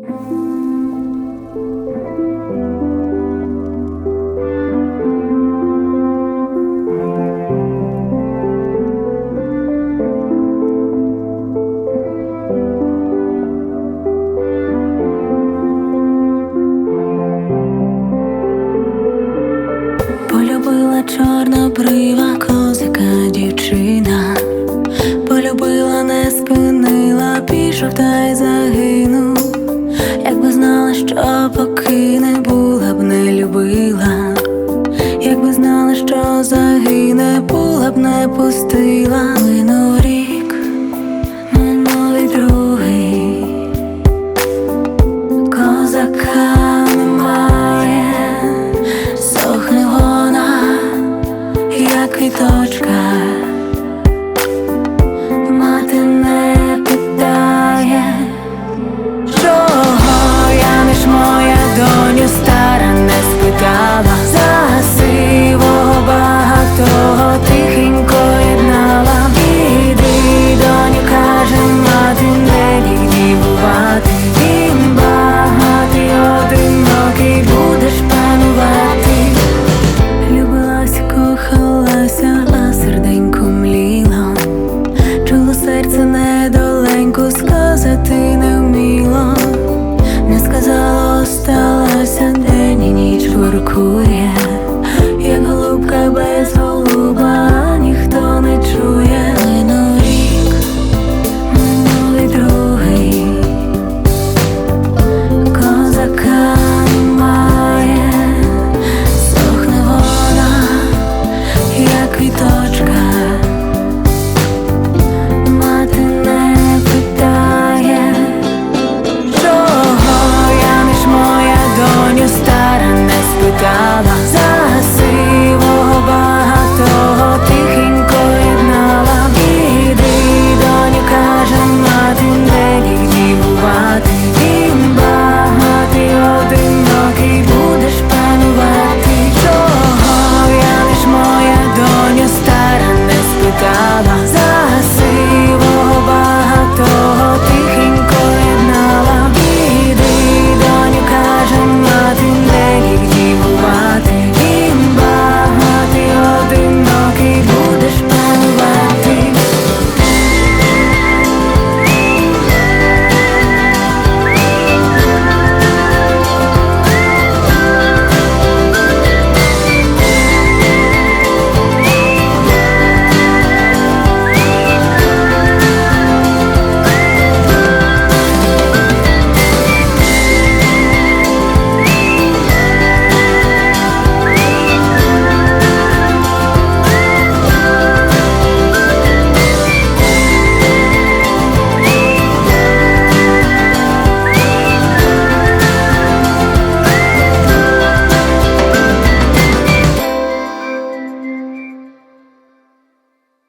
Полюбила чорнобрива козака дівчина, полюбила, не спинила, пішов та й загинув що поки не була б, не любила, якби знала, що загине, була б не пустила. Минув рік, минулий другий, козака немає, сохне вона, як квіточка.